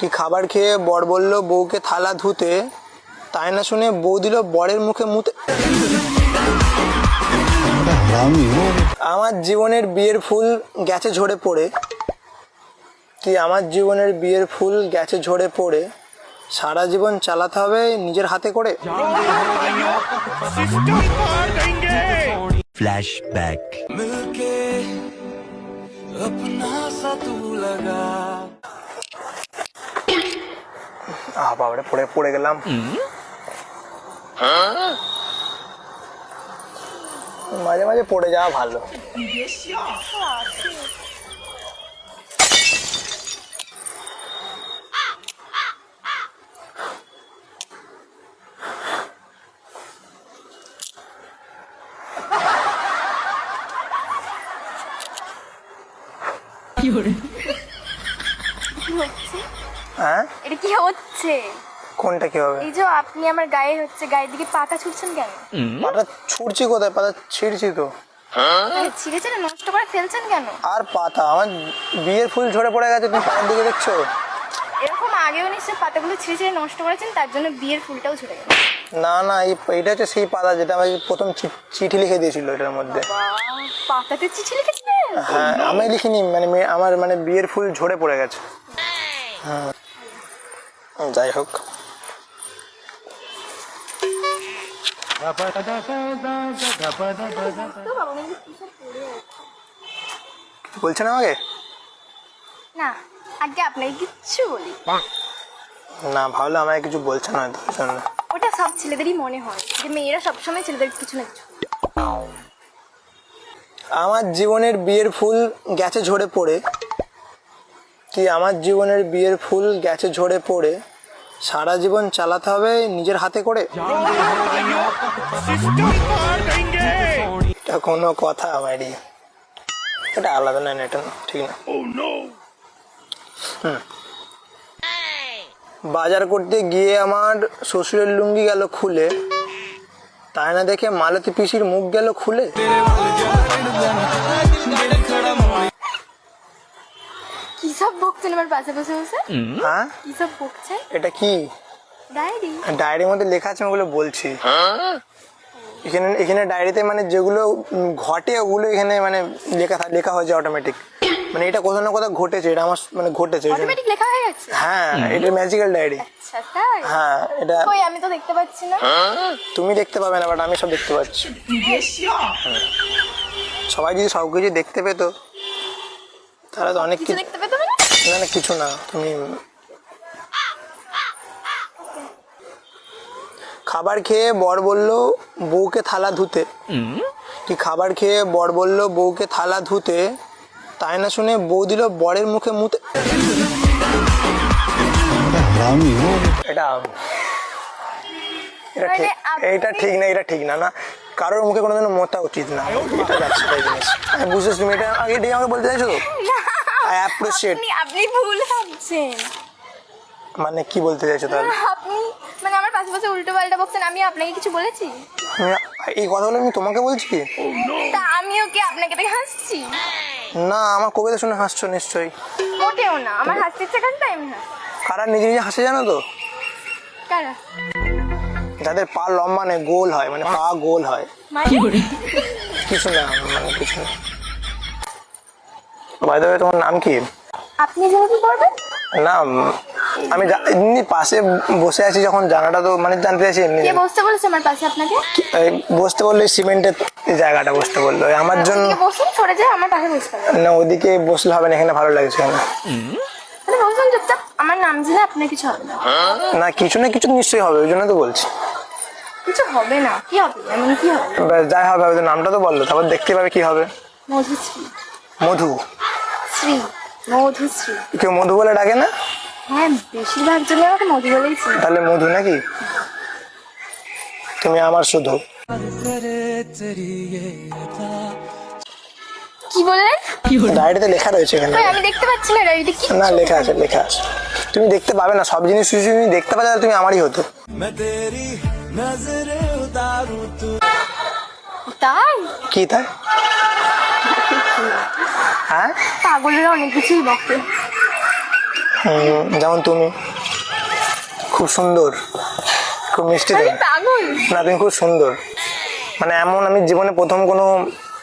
কি খাবার খেয়ে বর বলল বউকে থালা ধুতে? তাই না শুনে বউ দিল বরের মুখে মুতে। আমার জীবনের বিয়ের ফুল গেছে ঝরে পড়ে। কি আমার জীবনের বিয়ের ফুল গেছে ঝরে পড়ে? সারা জীবন চালাতে হবে নিজের হাতে করে। Flashback. আহ বাবারে পড়ে পড়ে গেলাম মাঝে মাঝে পড়ে যাওয়া ভালো হ্যাঁ? এটা কি হচ্ছে? কোনটা কি হবে এই যে আপনি আমার গায়ে হচ্ছে গায়ের দিকে পাতা ছুটছেন কেন? পাতা ছুটছি কোথায়? পাতা ছিঁড়ছি তো। মানে ছিঁড়ে ছিঁড়ে নষ্ট করে ফেলছেন কেন? আর পাতা আমার বিয়ের ফুল ঝরে পড়ে গেছে তুমি পাতার দিকে দেখছ? এরকম আগেও নিশ্চয়ই পাতাগুলো ছিঁড়ে ছিঁড়ে নষ্ট করেছেন তার জন্য বিয়ের ফুলটাও ঝরে গেল না না এই এটা হচ্ছে সেই পাতা যেটা আমি প্রথম চিঠি লিখে দিয়েছিল এটার মধ্যে। পাতাতে চিঠি লিখেছিলেন? হ্যাঁ আমি লিখিনি মানে মেয়ে- আমার মানে বিয়ের ফুল ঝরে পড়ে গেছে। হ্যাঁ। যাই হোক। বলছেন আমাকে? না আগে আপনাকে কিচ্ছু বলি। না ভাবলে আমাকে কিছু বলছেন হয়তো ওই জন্য। ওটা সব ছেলেদেরই মনে হয় যে মেয়েরা সবসময় ছেলেদের কিছু না কিছু। আমার জীবনের বিয়ের ফুল গেছে ঝরে পড়ে। কি আমার জীবনের বিয়ের ফুল গেছে ঝরে পড়ে? সারা জীবন চালাতে হবে নিজের হাতে করে? এটা কোনো কথা আমারই এটা আলাদা না এটা না, ঠিক না। হুম। বাজার করতে গিয়ে আমার শ্বশুরের লুঙ্গি গেল খুলে। তাই না দেখে মালতী পিসির মুখ গেল খুলে? সব বকছেন আমার পাশে বসে বসে? হ্যাঁ? কি সব বকছেন? এটা কি? ডায়েরি। ডায়েরির মধ্যে লেখা আছে ওগুলো বলছি। এখানে এখানে ডায়েরিতে মানে যেগুলো ঘটে ওগুলো এখানে মানে লেখা লেখা হয়েছে অটোমেটিক মানে এটা কোথাও না কোথাও ঘটেছে এটা আমার মানে ঘটেছে। ওই জন্য- অটোমেটিক লেখা হয়ে গেছে? হ্যাঁ এটা ম্যাজিক্যাল ডায়েরি। আচ্ছা তাই? হ্যাঁ এটা কই আমি তো দেখতে পাচ্ছি না। তুমি দেখতে পাবে না বাট আমি সব দেখতে পাচ্ছি। সবাই যদি সব কিছু দেখতে পেতো তাহলে তো অনেক কিছু দেখতে পেতে? না না না কিছু না তুমি খাবার খেয়ে বর বলল বউকে থালা ধুতে। কি খাবার খেয়ে বর বলল বউকে থালা ধুতে? তাই না শুনে বউ দিল বরের মুখে মুতে। এটা এটা ঠিক মানে এটা ঠিক না এটা ঠিক না না। কারোর মুখে কোনোদিনও মোতা উচিত না। এটা জিনিস। আমি বুঝেছি তুমি এটা আগে ঠিক আমাকে বলতে চাইছো? তো I appreciate. আপনি আপনি ভুল ভাবছেন। মানে কি বলতে চাইছো তাহলে? আপনি মানে আমার পাশে পাশে উল্টো পাল্টা বকছেন আমি আপনাকে কিছু বলেছি? এই কথাগুলো আমি তোমাকে বলছি? কি তা আমিও কি আপনাকে দেখে হাসছি? না আমার কবিতা শুনে হাসছো নিশ্চয়ই। মোটেও না আমার হাসতে ইচ্ছে করে তাই হাসি কারা নিজে নিজে হাসে জানো তো? কারা? যাদের পা লম্বা নেই গোল হয় মানে পা গোল হয়। কিছু না মানে কিছু না। বাইদ তোমার নাম কি? আপনি জেনে কি করবেন না আমি এমনি পাশে বসে আছি যখন জানাটা তো মানে জানতে চাইছি এমনি। কে বসতে বলেছে আমার পাশে আপনাকে? বসতে বললে সিমেন্টের জায়গাটা বসতে বলল। আমার জন্য বসুন সরে যায় আমার পাশে বসতে না ওদিকে বসলে হবে না এখানে ভালো লাগছে না। বসুন চুপচাপ আমার নাম জেনে আপনার কিছু হবে না। না কিছু না কিছু নিশ্চয়ই হবে ওই জন্য তো বলছি। কিছু হবে না কি হবে? এমন কি হবে? যাই হবে নামটা তো বলল তারপর দেখতে পাবে কি হবে। মধুশ্রী। মধু। মধুশ্রী মধুশ্রী। কেউ মধু বলে ডাকে না? হ্যাঁ বেশিরভাগ জন আমাকে মধু বলেই চিনি। তাহলে মধু নাকি? তুমি আমার শুধু। কি ডায়েরিতে লেখা রয়েছে এখানে। আমি দেখতে পাচ্ছি না ডায়েরিতে কি না লেখা আছে লেখা আছে। তুমি দেখতে পাবে না সব জিনিস তুমি দেখতে পাবে তুমি আমারই হতো। তাই? কি তাই? হ্যাঁ? পাগলেরা অনেক কিছুই বকে। যেমন তুমি। খুব সুন্দর। খুব মিষ্টি তুমি। পাগল। না তুমি খুব সুন্দর। মানে এমন আমি জীবনে প্রথম কোনো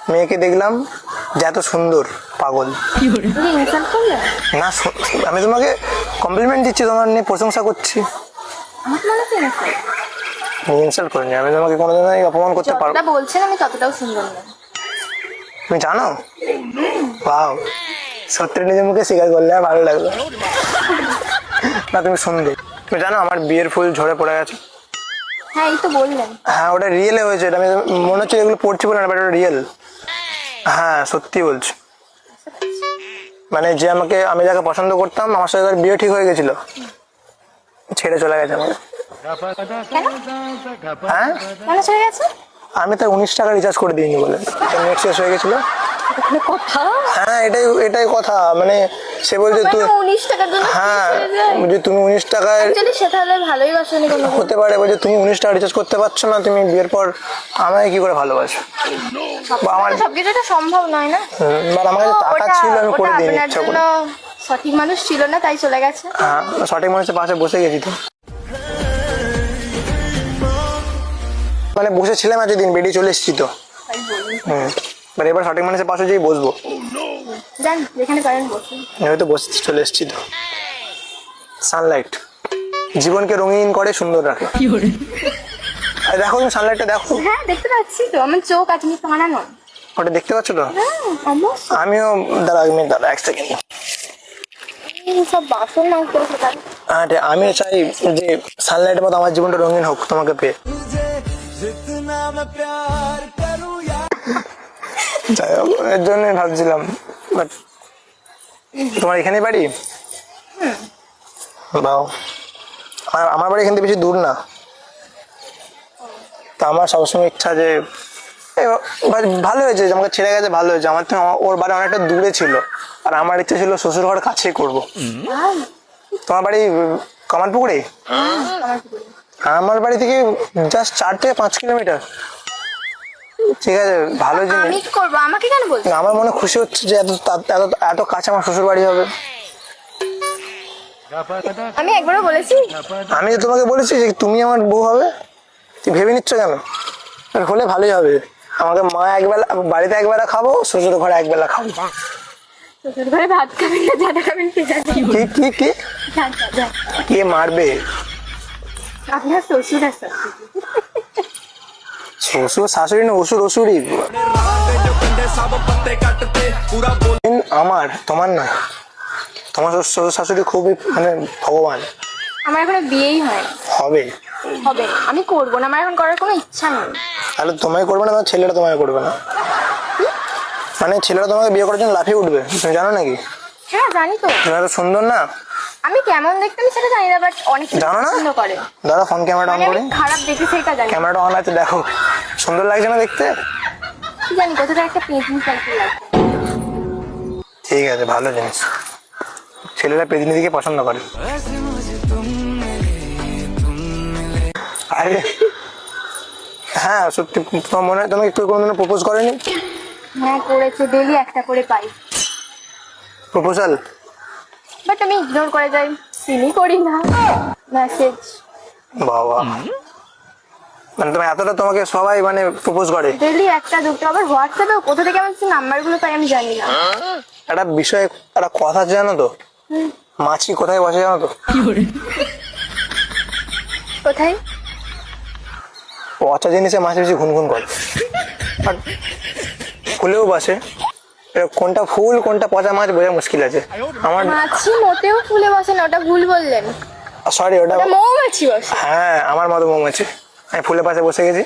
মেয়েকে দেখলাম যে এত সুন্দর পাগল। না আমি তোমাকে কমপ্লিমেন্ট দিচ্ছি তোমার নিয়ে প্রশংসা করছি। মনে ইনসাল্ট করিনি আমি তোমাকে কোনোদিন অপমান করতে পারব। বলছেন আমি ততটাও সুন্দর না তুমি জানো? বাও সত্যি নিজের মুখে স্বীকার করলে ভালো লাগল। না তুমি সুন্দর তুমি জানো আমার বিয়ের ফুল ঝরে পড়ে গেছে? হ্যাঁ এই তো বললেন। হ্যাঁ ওটা রিয়েলে হয়েছে। এটা আমি মনে হচ্ছে এগুলো পড়ছি বলে না বাট ওটা রিয়েল হ্যাঁ সত্যি বলছি। মানে যে আমাকে আমি যাকে পছন্দ করতাম আমার সাথে তার বিয়ে ঠিক হয়ে গেছিল। ছেড়ে চলে গেছে আমাকে। হ্যাঁ? চলে গেছে? আমি তার উনিশ টাকা রিচার্জ করে দিইনি বলে। নেট শেষ হয়ে গেছিল। হ্যাঁ এটাই এটাই কথা। মানে সে বলছে তুই মানে উনিশ টাকার জন্য হ্যাঁ যে তুমি উনিশ টাকায় সেটা ভালোই বাসনি কোনো হতে পারে বলছে তুমি উনিশ টাকা রিচার্জ করতে পারছ না তুমি বিয়ের পর আমাকে কি করে ভালোবাসো? বা আমার সবকিছু এটা সম্ভব নয় না? হুম, আমার কাছে টাকা ছিল আমি করে দিই ইচ্ছা করে। সঠিক মানুষ ছিল না তাই চলে গেছে? হ্যাঁ সঠিক মানুষের পাশে বসে গেছি তো। মানে বসেছিলাম এতদিন বেরিয়ে চলে এসেছি তো। হুম এবার এবার সঠিক মানুষের পাশে যেই বসবো। যান যেখানে পারেন বসুন। হয়তো বসে চলে এসেছি তো। সানলাইট জীবনকে রঙিন করে সুন্দর রাখে। দেখো তুমি সানলাইটটা দেখো। হ্যাঁ দেখতে পাচ্ছি তো। আমার চোখ আছে আমি পানা নয়। ওটা দেখতে পাচ্ছ তো? হ্যাঁ আমিও দাঁড়া এক মিনিট দাঁড়া এক সেকেন্ড সব বাসন হ্যাঁ আমিও চাই যে সানলাইটের মতো আমার জীবনটা রঙিন হোক তোমাকে পেয়ে। যাই হোক এর জন্যই ভাবছিলাম বাট তোমার এখানে বাড়ি? বাও আমার আমার বাড়ি এখান থেকে বেশি দূর না। তা আমার সবসময় ইচ্ছা যে ভালো হয়েছে যে আমাকে ছেড়ে গেছে ভালো হয়েছে। আমার আমার- ওর বাড়ি অনেকটা দূরে ছিল। আর আমার ইচ্ছে ছিল শ্বশুর ঘর কাছেই করব। তোমার বাড়ি উম, কামারপুকুরে আমার বাড়ি থেকে জাস্ট চার থেকে পাঁচ কিলোমিটার। ঠিক আছে ভালো জিনিস। আমি করব আমাকে কেন বলছো? আমার মনে খুশি হচ্ছে যে এত এত এত কাছে আমার শ্বশুর বাড়ি হবে। আমি একবারও বলেছি। আমি যে তোমাকে বলেছি যে তুমি আমার বউ হবে তুই ভেবে নিচ্ছ কেন? আর হলে ভালোই হবে। আমাকে মা একবেলা বাড়িতে একবেলা খাব শ্বশুর ঘরে একবেলা খাব। শ্বশুর ঘরে ভাত খাবেন না দাদা খাবেন কি কি কি। কে মারবে? আপনার শ্বশুর আছে। শ্বশুর শাশুড়ি না অসুর অসুরই আমার তোমার না। তোমার শ্বশুর শাশুড়ি খুবই মানে ভগবান। আমার এখনও বিয়েই হয় হবে। হবে। আমি করব না আমার এখন করার কোনো ইচ্ছা নেই। তাহলে তোমায় করবে না তোমার ছেলেরা তোমায় করবে না। মানে ছেলেরা তোমাকে বিয়ে করার জন্য লাফিয়ে উঠবে তুমি জানো নাকি? হ্যাঁ জানি তো। সুন্দর না? আমি কেমন দেখতে আমি সেটা জানি না বাট অনেক জানো পছন্দ করে। দাদা ফোন ক্যামেরাটা অন করে আমি খারাপ দেখি সেটা জানি ক্যামেরাটা অন আছে দেখো। সুন্দর লাগছে না দেখতে? কি জানি কোথাও একটা পেন্টিং সাইকেল ঠিক আছে ভালো জিনিস। ছেলেরা প্রতিনিধিকে পছন্দ করে। আরে হ্যাঁ সত্যি তোমার মনে হয় তোমাকে কেউ কোনোদিনও প্রপোজ করেনি? হ্যাঁ করেছে ডেলি একটা করে পাই। প্রপোজাল বাট আমি ইগনোর করে যাই। সিনই করি না। মেসেজ বাবা। মানে তুমি এতটা তোমাকে সবাই মানে প্রপোজ করে। ডেলি একটা দুটো আবার হোয়াটসঅ্যাপে কোথা থেকে আমার নাম্বারগুলো পাই আমি জানি না। একটা বিষয়ে একটা কথা জানো তো? মাছি কোথায় বসে জানো তো? কোথায়? পচা জিনিসে মাছি বেশি ঘুনঘুন করে। আর ফুলেও বসে। কোনটা ফুল কোনটা পচা মাছ বোঝা মুশকিল আছে। আমার মাছি মোটেও ফুলে বসে না ওটা ভুল বললেন। সরি ওটা মৌমাছি বসে। হ্যাঁ আমার মতো মৌমাছি। আমি ফুলের পাশে বসে গেছি।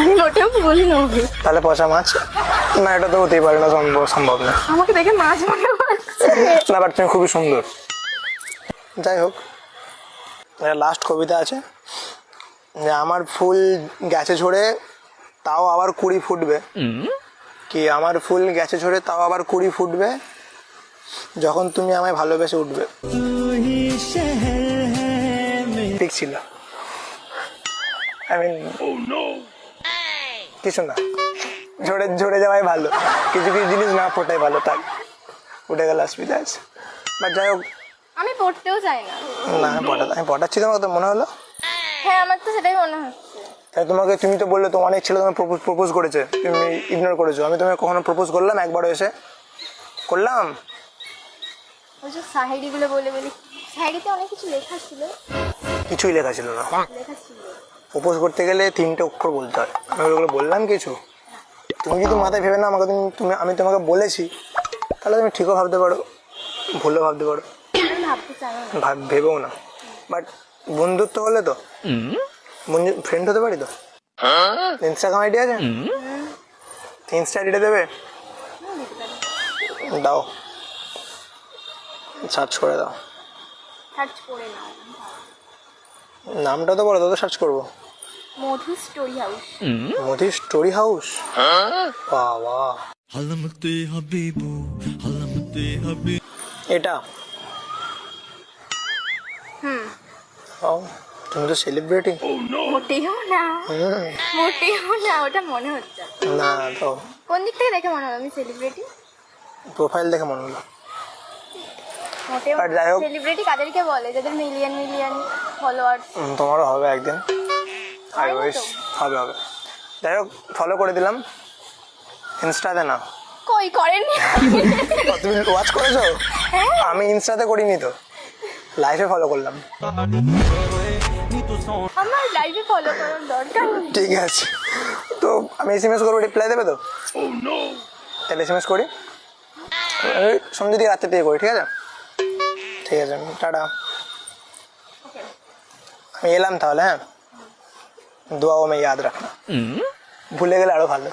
আমি মোটেও ভুল নই তাহলে পচা মাছ? না এটা তো হতেই পারে না সম্ভব সম্ভব না। আমাকে দেখে মাছ মনে হচ্ছে। না বাট তুমি খুবই সুন্দর। যাই হোক লাস্ট কবিতা আছে। যে আমার ফুল গাছে ঝরে তাও আবার কুড়ি ফুটবে। কি আমার ফুল গেছে ঝরে তাও আবার কুড়ি ফুটবে? যখন তুমি আমায় ভালোবেসে উঠবে। ঠিক ছিল। আই মিন কিছু না। ঝরে ঝরে যাওয়াই ভালো। কিছু কিছু জিনিস না ফোটাই ভালো তার উঠে গেল অসুবিধা আছে। বাট যাই হোক। আমি পড়তেও চাই না। না পড়া আমি পড়াচ্ছি তোমার তো মনে হলো? হ্যাঁ আমার তো সেটাই মনে হয়। তাই তোমাকে তুমি তো বললে তো অনেক ছেলে তোমার প্রপোজ প্রপোজ করেছে। তুমি ইগনোর করেছ। আমি তোমাকে কখনো প্রপোজ করলাম? একবারও এসে। করলাম? ওই যে সাহেরিগুলো বলে বলি সাহেরিতে অনেক কিছু লেখা ছিল। কিছুই লেখা ছিল না। লেখা ছিল। প্রপোজ করতে গেলে তিনটে অক্ষর বলতে হয়। আমি ওগুলো বললাম কিছু। তুমি যদি মাথায় ভেবে না আমাকে তুমি তুমি আমি তোমাকে বলেছি তাহলে তুমি ঠিকও ভাবতে পারো ভুলও ভাবতে পারো। ভাব ভেবেও না। বাট বন্ধুত্ব হলে তো। ফ্রেন্ড হতে পারি তো? ইনস্টাগ্রাম আইডি আছে? ইনস্টা আইডি দেবে? দাও। সার্চ করে দাও। সার্চ করে নাও। নামটা তো বলো তো সার্চ করব। Madhu story house Madhu story house বাবা। হালমতে হাবিবু হালমতে হাবিব। এটা? হুম। তুমি তো সেলিব্রিটি মোটেও না। মোটি মোটেও না ওটা মনে হচ্ছে। না তো। কোন দিক থেকে দেখে মনে হলো? আমি সেলিব্রিটি প্রোফাইল দেখে মনে হলো। মোটেও সেলিব্রিটি কাদেরকে বলে? যাদের মিলিয়ন মিলিয়ন ফলোয়ার তোমারও হবে একদিন। আই উইশ হবে হবে। যাই হোক ফলো করে দিলাম। ইনস্টাতে না। কই করেননি? তুমি ওয়াচ করেছ? হ্যাঁ। আমি ইনস্টাতে করিনি তো। লাইফে ফলো করলাম। আমার লাইভে ফলো করার দরকার নেই। ঠিক আছে। তো আমি এস এম এস করব রিপ্লাই দেবে তো? তাহলে এস এম এস করি। সন্ধ্যে দিকে রাত্রে দিয়ে করি ঠিক আছে? ঠিক আছে টাটা। আমি এলাম তাহলে হ্যাঁ? দোয়াও আমি ইয়াদ রাখনা ভুলে গেলে আরও ভালো।